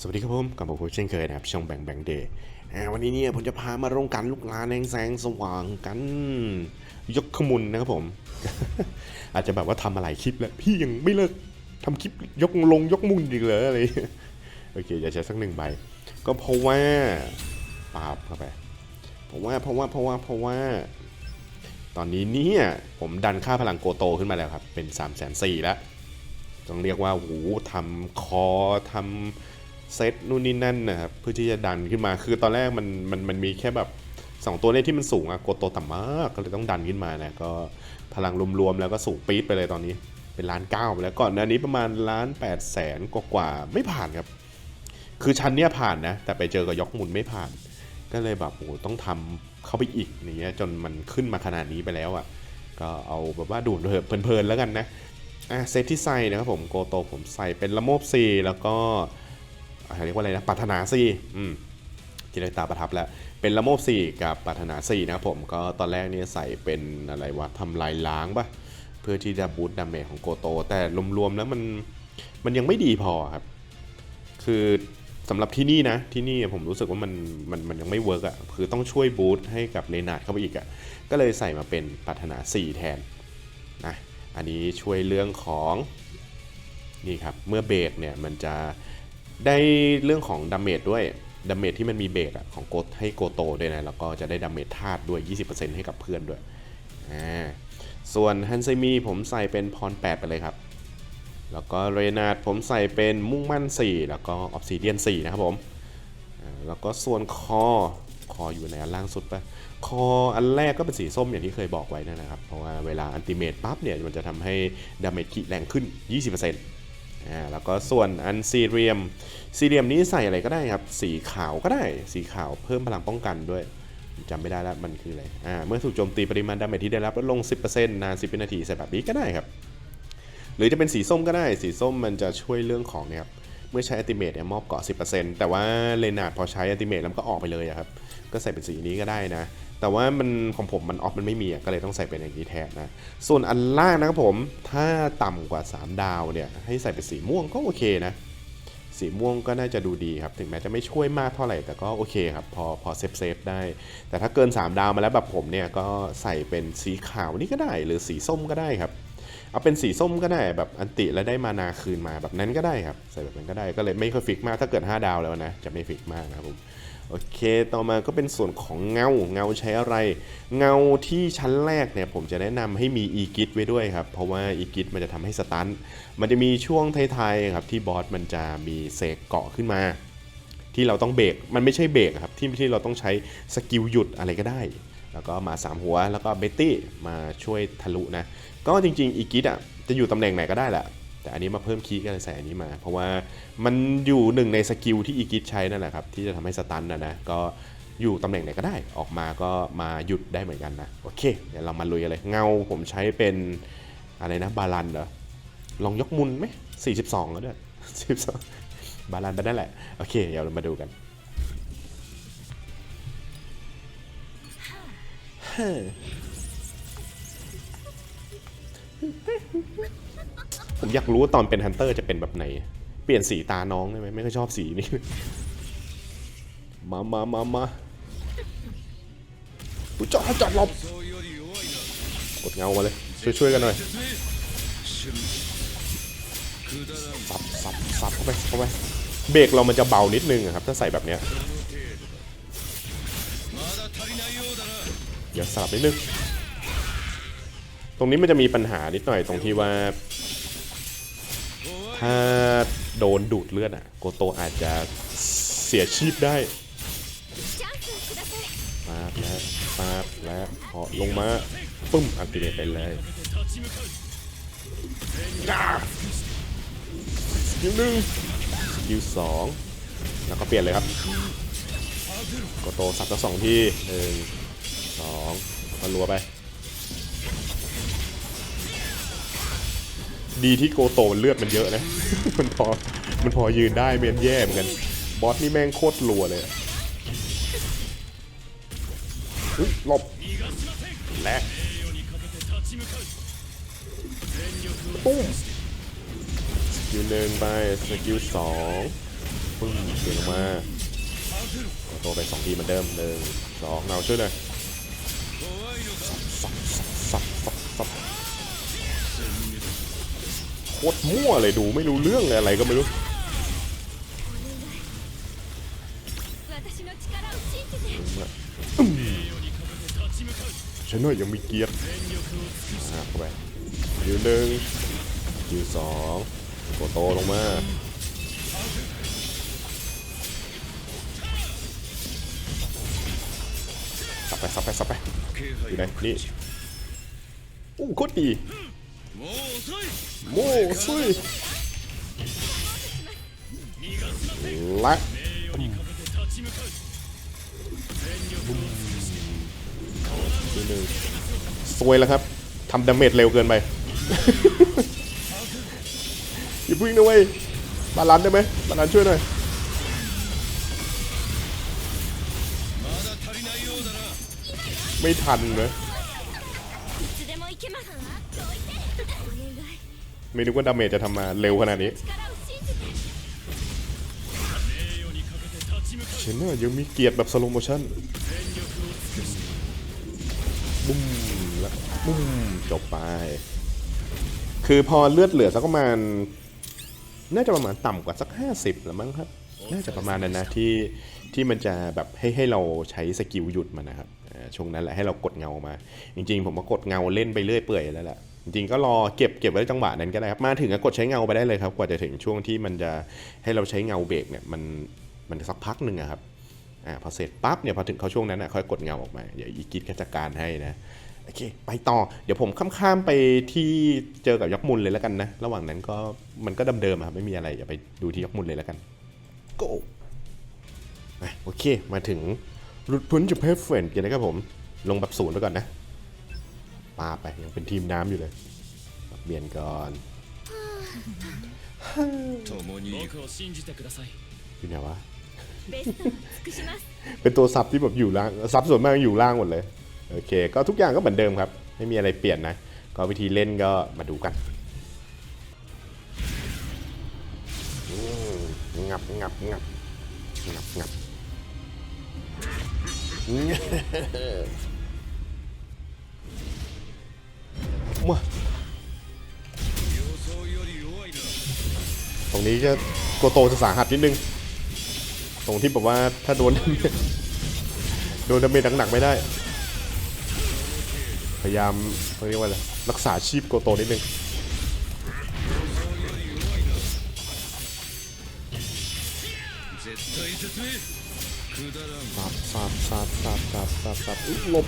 สวัสดีครับผมกับผมเช่นเคยนะครับช่องแบงแบงเดย์วันนี้เนี่ยผมจะพามาโรงกันลูกลานแสงแสงสว่างกัน ยกขมุนนะครับผม อาจจะแบบว่าทำอะไรคลิปแล้ว พี่ยังไม่เลิกทำคลิปยกลงยกมุนอีกเหรออะไรโอเคอย่าใช้สักหนึ่งใบ ก็เพราะว่าปาบเข้าไปเพราะว่าเพราะว่าเพราะว่าเพราะว่า ตอนนี้เนี่ยผมดันค่าพลังโกโตขึ้นมาแล้วครับเป็น3ามแสนสี่แล้วต้องเรียกว่าหูทำคอทำ เซตนู่นนี่นั่นนะครับเพื่อที่จะดันขึ้นมา คือตอนแรกมันมันมันมีแค่แบบสองตัวเลขที่มันสูงอะโกโตต่ำมากก็เลยต้องดันขึ้นมานะก็พลังรวมๆแล้วก็สูงปี๊ดไปเลยตอนนี้ เป็นล้านเก้าไปแล้วก่อนหน้านี้ประมาณล้านแปดแสนกว่าไม่ผ่านครับ คือชั้นเนี้ยผ่านนะ แต่ไปเจอกับยกมุนไม่ผ่าน ก็เลยแบบโอ้ต้องทำเข้าไปอีกอย่างเงี้ยจนมันขึ้นมาขนาดนี้ไปแล้วอะ่ะก็เอาแบบว่าดูดเพลินๆแล้วกันนะอะเซตที่ใส่นะครับผมโกโตผมใส่เป็นละโมบซีแล้วก็ เรียกว่าอะไรนะปัทนาซีอืมจินตาประทับแล้วเป็นละโมบซีกับปัทนาซีนะครับผมก็ตอนแรกเนี่ยใส่เป็นอะไรวะทำลายล้างปะเพื่อที่จะบูตดาเมจของโกโต แต่รวมๆแล้วมันมันยังไม่ดีพอครับ คือสำหรับที่นี่นะที่นี่ผมรู้สึกว่ามันมันมันยังไม่เวิร์กอะคือต้องช่วยบูตให้กับเลนาดเข้าไปอีกอะก็เลยใส่มาเป็นปัถนา4 แทนนะอันนี้ช่วยเรื่องของนี่ครับเมื่อเบรกเนี่ยมันจะ ได้เรื่องของดาเมจด้วยดาเมจที่มันมีเบรกอะของโกดให้โกโตด้วยนะ แล้วก็จะได้ดาเมจธาตุด้วย 20%ให้กับเพื่อนด้วยอ่าส่วนฮันไซมีผมใส่เป็นพร 8 ไปเลยครับ แล้วก็เรนาดผมใส่เป็นมุ่งมั่น 4 แล้วก็ออฟซิเดียน 4 นะครับผม แล้วก็ส่วนคอ คออยู่ในอันล่างสุดปะคออันแรกก็เป็นสีส้มอย่างที่เคยบอกไว้นะครับ เพราะว่าเวลาอันติเมตปั๊บเนี่ยมันจะทำให้ดาเมจคิแรงขึ้น 20% อ่าแล้วก็ส่วนอันซีเรียมซีเรียมนี้ใส่อะไรก็ได้ครับ สีขาวก็ได้ สีขาวเพิ่มพลังป้องกันด้วยจำไม่ได้แล้วมันคืออะไรอ่าเมื่อถูกโจมตีปริมาณดาเมจที่ได้รับลดลง 10%นาน 10 วินาทีใส่แบบนี้ก็ได้ครับ หรือจะเป็นสีส้มก็ได้ สีส้มมันจะช่วยเรื่องของเนี่ยครับเมื่อใช้อัติเมตเนี่ยมอบเกาะ 10%แต่ว่าเลนาร์ดพอใช้อัติเมตแล้วก็ออกไปเลยครับ ก็ใส่เป็นสีนี้ก็ได้นะ แต่ว่ามันของผมมันออฟมันไม่มีอะก็เลยต้องใส่เป็นอย่างนี้แทนนะ ส่วนอันล่างนะครับผม ถ้าต่ำกว่า 3 ดาวเนี่ยให้ใส่เป็นสีม่วงก็โอเคนะ สีม่วงก็น่าจะดูดีครับ ถึงแม้จะไม่ช่วยมากเท่าไหร่ แต่ก็โอเคครับ พอพอเซฟเซฟได้ แต่ถ้าเกิน 3 ดาวมาแล้วแบบผมเนี่ยก็ใส่เป็นสีขาวนี่ก็ได้ หรือสีส้มก็ได้ครับ เอาเป็นสีส้มก็ได้แบบอันติแล้วได้มานาคืนมาแบบนั้นก็ได้ครับ ใส่แบบนั้นก็ได้ก็เลยไม่ค่อยฟิกมาก ถ้าเกิด 5 ดาวแล้วนะจะไม่ฟิกมากนะครับผม โอเค ต่อมาก็เป็นส่วนของเงา เงาใช้อะไร เงาที่ชั้นแรกเนี่ยผมจะแนะนำให้มีอีกิทไว้ด้วยครับ เพราะว่าอีกิทมันจะทำให้สตัน มันจะมีช่วงท้ายๆครับที่บอสมันจะมีเสกเกาะขึ้นมา ที่เราต้องเบรก มันไม่ใช่เบรกครับ ที่ที่เราต้องใช้สกิลหยุดอะไรก็ได้ แล้วก็มา 3 หัว แล้วก็เบตตี้มาช่วยทะลุนะ ก็จริงๆอีกิทอะจะอยู่ตำแหน่งไหนก็ได้แหละ แต่อันนี้มาเพิ่มคีย์ก็เลยใส่อันนี้มา เพราะว่ามันอยู่หนึ่งในสกิลที่อีกิทใช้นั่นแหละครับที่จะทำให้สตันนะนะก็อยู่ตำแหน่งไหนก็ได้ ออกมาก็มาหยุดได้เหมือนกันนะ โอเค เดี๋ยวเรามาลุยกันเลยเงาผมใช้เป็นอะไรนะบาลันเหรอ ลองยกมุนไหม42ก็ได้42บสองบาลันไปนั่นแหละ โอเค เดี๋ยวเรามาดูกันเฮ้ ผมอยากรู้ว่าตอนเป็นฮันเตอร์จะเป็นแบบไหน เปลี่ยนสีตาน้องได้ไหมไม่ค่อยชอบสีนี้ มามามามาจอดจอดหลบกดเงามาเลย ช่วยช่วยกันหน่อยสับสับสับเข้าไปเข้าไปเบรกเรามันจะเบานิดนึงครับ ถ้าใส่แบบเนี้ยเดี๋ยวสลับนิดนึง ตรงนี้มันจะมีปัญหานิดหน่อยตรงที่ว่า ถ้าโดนดูดเลือดอะโกโตอาจจะเสียชีพได้มาบแล้วมาบแล้วพอลงมาปึ้มอันติเมตไปเลยจ้าสกิลหนึ่งสกิลสองแล้วก็เปลี่ยนเลยครับโกโตสับทั้งสองทีหนึ่งสองแล้วก็รัวไป ดีที่โกโตเลือดมันเยอะนะ มันพอ มันพอยืนได้เมนแย่เหมือนกัน บอสนี่แม่งโคตรรัวเลยหลบและปุ้มสกิลหนึ่งไปสกิลสองปึ้มเก่งมากโตไปสองทีเหมือนเดิมหนึ่งสองเงาช่วยหน่อยสับสั โคตรมั่วเลยดูไม่รู้เรื่องอะไรก็ไม่รู้ฉันน่อยยังมีเกียร์อ่าเข้ไปยืนหนึ่งยืนสองโกโตลงมาสับไปสับไปสับไปอยู่ไหนนี่อู้โคตรดี โม่ซุยและทีหนึ่งสวยแล้วครับทำดาเมจเร็วเกินไป อย่าพึ่งนะเว้ยบาลานได้ไหมบาลานช่วยหน่อยไม่ทันเลย ไม่นึกว่าดาเมจจะทำมาเร็วขนาดนี้เชนเนอร์ยังมีเกียรติแบบสโลโมชั่นบุ้มแล้วบุ้มจบไป คือพอเลือดเหลือสักประมาณ น่าจะประมาณต่ำกว่าสัก 50หรือมั้งครับ น่าจะประมาณนั้นนะที่ที่มันจะแบบให้ให้เราใช้สกิลหยุดมันนะครับช่วงนั้นแหละให้เรากดเงามา จริงๆ ผมก็กดเงาเล่นไปเรื่อยเปื่อยแล้วแหละ จริงๆก็รอเก็บเก็บไว้จังหวะนั้นก็ได้ครับมาถึงก็กดใช้เงาไปได้เลยครับ กว่าจะถึงช่วงที่มันจะให้เราใช้เงาเบรกเนี่ยมันมันสักพักหนึ่งครับอ่าพอเสร็จปั๊บเนี่ยพอถึงเขาช่วงนั้นอะค่อยกดเงาออกมาเดี๋ยวอีกิดก็จัดการให้นะโอเคไปต่อเดี๋ยวผมข้ามๆไปที่เจอกับยักษ์มุนเลยแล้วกันนะระหว่างนั้นก็มันก็เดิมๆครับไม่มีอะไรอย่าไปดูที่ยักษ์มุนเลยแล้วกัน go อะโอเคมาถึงรุดพ้นจากเพฟเฟนกันนะครับผมลงแบบศูนย์ไปก่อนนะ ปลาไปยังเป็นทีมน้ำอยู่เลยเปลี่ยนก่อนอยู่ไหนวะเป็นตัวซับที่แบบอยู่ล่างซับส่วนมากอยู่ล่างหมดเลยโอเค ก็ทุกอย่างก็เหมือนเดิมครับ ไม่มีอะไรเปลี่ยนนะ ก็วิธีเล่นก็มาดูกันงับงับงับงับงับ มาตรงนี้จะตัโตจะสาหัสนิดนึง ตรงที่แบบว่าถ้าโดน โดนดาเมจหนักๆไม่ได้ พยายามเรียกว่าอะไรรักษาชีพโกโตนิดนึงสับสับสับสับสับสับสับลบ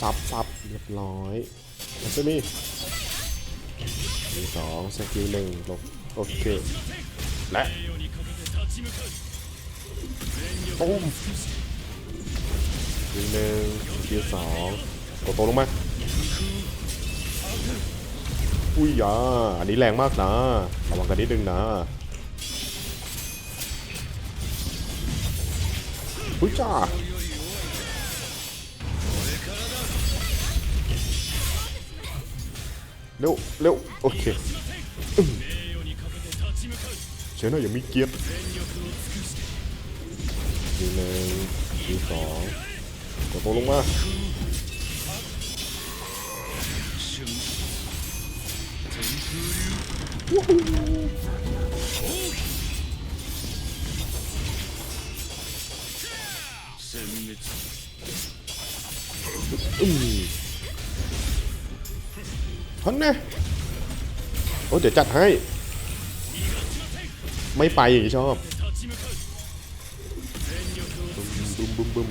สับสับเรียบร้อย มันจะมีมีสองสกิลหนึ่งลบโอเค และตุ้มสกิลหนึ่งสกิลสองกดตัวลงมา อุ้ยอ่าอันนี้แรงมากนะ ระวังกันนิดนึงนะอุ้ยจ้า ร็วเร็วโอเคอืมเชนหน่อยยังมีเกียร์ทีหนึ่งทีสองกดตัวลงมาวู้ฮู้殲滅อืมันนะโอ้เดี๋ยวจัดให้ ไม่ไปอย่างที่ชอบบึมบึมบึม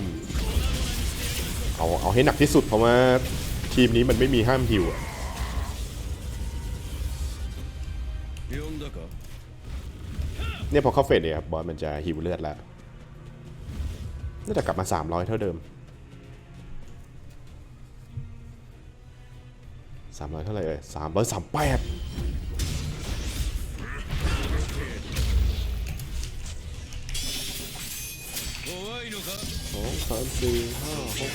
เอาเอาให้หนักที่สุดเพราะว่าทีมนี้มันไม่มีห้ามฮิวอะเนี่ยพอเข้าเฟสเนี่ยครับบอลมันจะฮิวเลือดแล้วน่าจะกลับมา 300 เท่าเดิม สามร้อยเท่าไหร่เอ่ยสามร้อยสามแปดสองสามสี่ห้าหก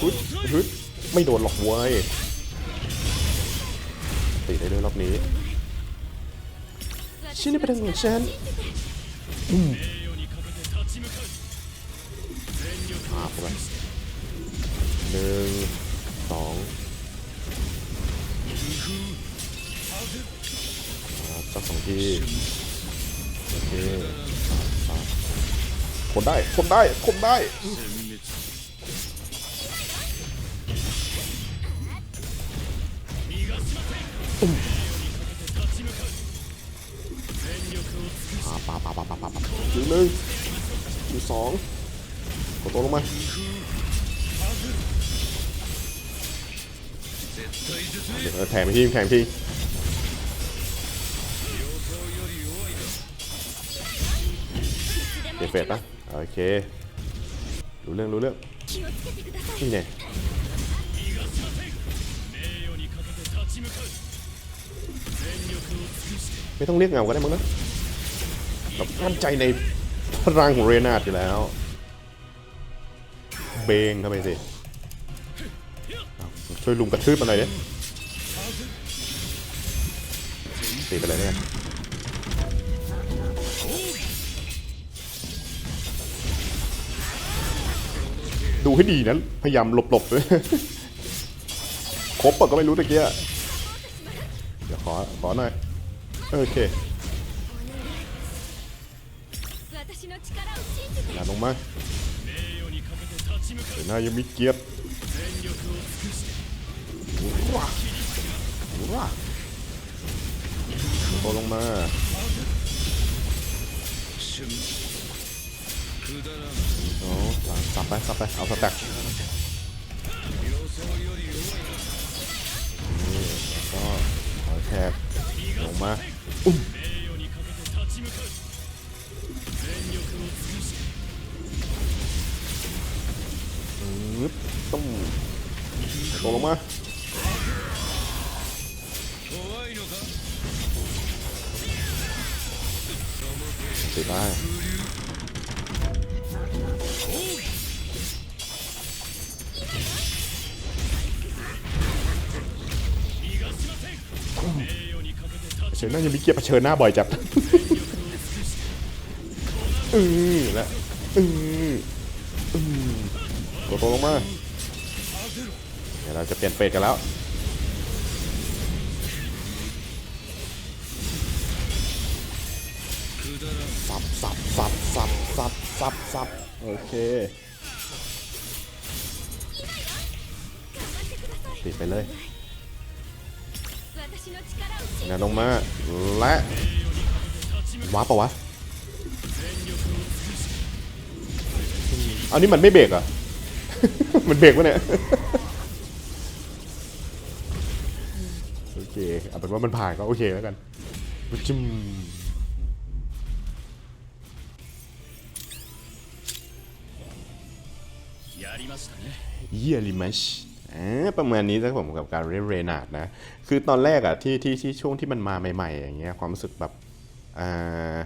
ฮึดฮึดไม่โดนหรอกเว้ยตีได้ด้วยรอบนี้ชิ้นนี้เป็นของฉันอืมอาบไปหนึ่ง สัาสองที่โอเคคนได้คนได้คนได้ปาปาปาปาปาปาจุดหนึ่งจุดสองกดตัวลงมาเดี๋ยวแถมที่แถมที่ ฟดปะโอเครู้เรื่องรู้เรื่องนี่ไงไม่ต้องเรียกเงาก็ได้มั้งนะแบบมั่นใจในพลังของเรนาดอยู่แล้ว เบงเข้าไปสิช่วยลุงกระชืบมันหน่อยเนี่ยตีไปเลยเนี่ย ดูให้ดีนะ พยายามหลบๆด้วยครบปะก็ไม่รู้ตะเกียเดี๋ยวขอ ขอหน่อย โอเคอย่ลงมาเดี๋หน้ายังมีเกียร์ว้าว้าโตลงมา โอ้สับไปสับไปเอาสแต็กนี่แล้วก็ขอแทกลงมาอุ้มนึบต้องตกลงมาติดได้ เฉยน่าจะมีเกียร์เผชิญหน้าบ่อยจับอือละอืออือกดตัวลงมาเดี๋ยวเราจะเปลี่ยนเฟสกันแล้วสับสับสับสับสับสับสับ โอเค ติดไปเลยนะลงมาและว้าปะวะ อันนี้มันไม่เบรกอะ มันเบรกวะเนี่ย โอเค เอาเป็นว่ามันผ่านก็โอเคแล้วกันจิ้ม เยี่ยลิมัชประมาณนี้นะครับผมกับการเรียนเรนาดนะ คือตอนแรกอะที่ที่ที่ช่วงที่มันมาใหม่ๆ อย่างเงี้ยความรู้สึกแบบอ่า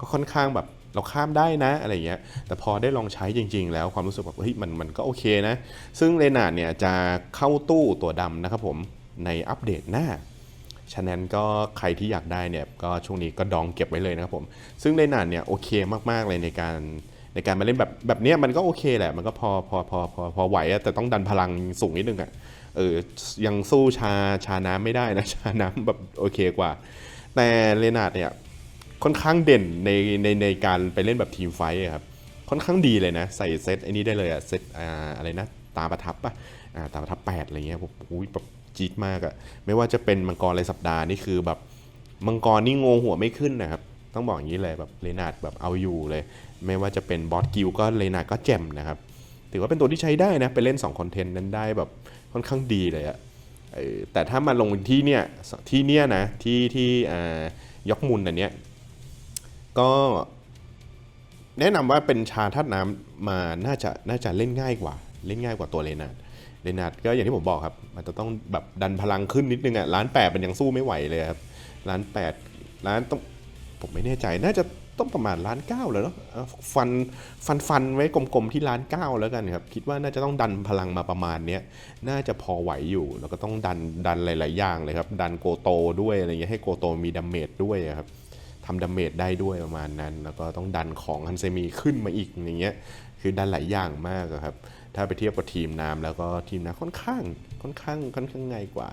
ก็ค่อนข้างแบบเราข้ามได้นะอะไรเงี้ย แต่พอได้ลองใช้จริง ๆ แล้วความรู้สึกแบบเฮ้ยมันมันก็โอเคนะ ซึ่งเรนาดเนี่ยจะเข้าตู้ตัวดำนะครับผมในอัปเดตหน้า ฉะนั้นก็ใครที่อยากได้เนี่ยก็ช่วงนี้ก็ดองเก็บไว้เลยนะครับผม ซึ่งในนานเนี่ยโอเคมากๆเลยในการ ในการมาเล่นแบบแบบนี้มันก็โอเคแหละ มันก็พอพอพอพอพอไหวอะแต่ต้องดันพลังสูงนิดนึงอะเออยังสู้ชาชาน้ำไม่ได้นะ ชาน้ำแบบโอเคกว่า แต่เลนาร์ดเนี่ยค่อนข้างเด่นในในในการไปเล่นแบบทีมไฟท์ครับค่อนข้างดีเลยนะ ใส่เซตไอ้นี้ได้เลยอะเซตอ่าอะไรนะตาประทับปะอ่าตาประทับแปดอะไรเงี้ยผมอุ้ยแบบจี๊ดมากอะไม่ว่าจะเป็นมังกรรายสัปดาห์นี่คือแบบมังกรนี่งงหัวไม่ขึ้นนะครับต้องบอกอย่างนี้เลยแบบเลนาดแบบเอาอยู่เลย ไม่ว่าจะเป็นบอสกิลก็เลนาก็แจ่มนะครับ ถือว่าเป็นตัวที่ใช้ได้นะ ไปเล่น2คอนเทนต์นั้นได้แบบค่อนข้างดีเลยอะแต่ถ้ามาลงที่เนี่ยที่เนี่ยนะที่ที่อ่ายกมุนอันเนี้ยก็แนะนำว่าเป็นชาธาตุน้ำมาน่าจะน่าจะเล่นง่ายกว่า เล่นง่ายกว่าตัวเลนาดเลนาดก็อย่างที่ผมบอกครับ มันจะต้องแบบดันพลังขึ้นนิดนึงอะล้านแปดมันยังสู้ไม่ไหวเลยครับล้านแปดล้านต้องผมไม่แน่ใจน่าจะ้องประมาณล้านเก้าแล้วเนาะฟันฟันฟันไว้กลมๆที่ล้านเก้าแล้วกันครับ คิดว่าน่าจะต้องดันพลังมาประมาณเนี้ยน่าจะพอไหวอยู่ แล้วก็ต้องดันดันหลาย ๆ อย่างเลยครับ ดันโกโตด้วยอะไรเงี้ยให้โกโตมีดาเมจด้วยครับทำดาเมจได้ด้วยประมาณนั้น แล้วก็ต้องดันของฮันเซมีขึ้นมาอีกอย่างเงี้ยคือดันหลายอย่างมากครับ ถ้าไปเทียบกับทีมน้ำแล้วก็ทีมน้ำค่อนข้างค่อนข้างค่อนข้างไงกว่า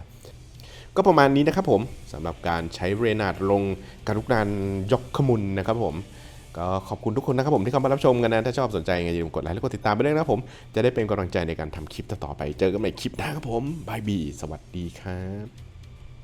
ก็ประมาณนี้นะครับผมสำหรับการใช้เรนาดลงการลุกนานยกขมุนนะครับผมก็ขอบคุณทุกคนนะครับผมที่เข้ามารับชมกันนะ ถ้าชอบสนใจไงอย่าลืมกดไลค์และกดติดตามไปด้วยนะครับผม จะได้เป็นกำลังใจในการทำคลิปต่อไป เจอกันใหม่คลิปหน้าครับผมบายบีสวัสดีครับ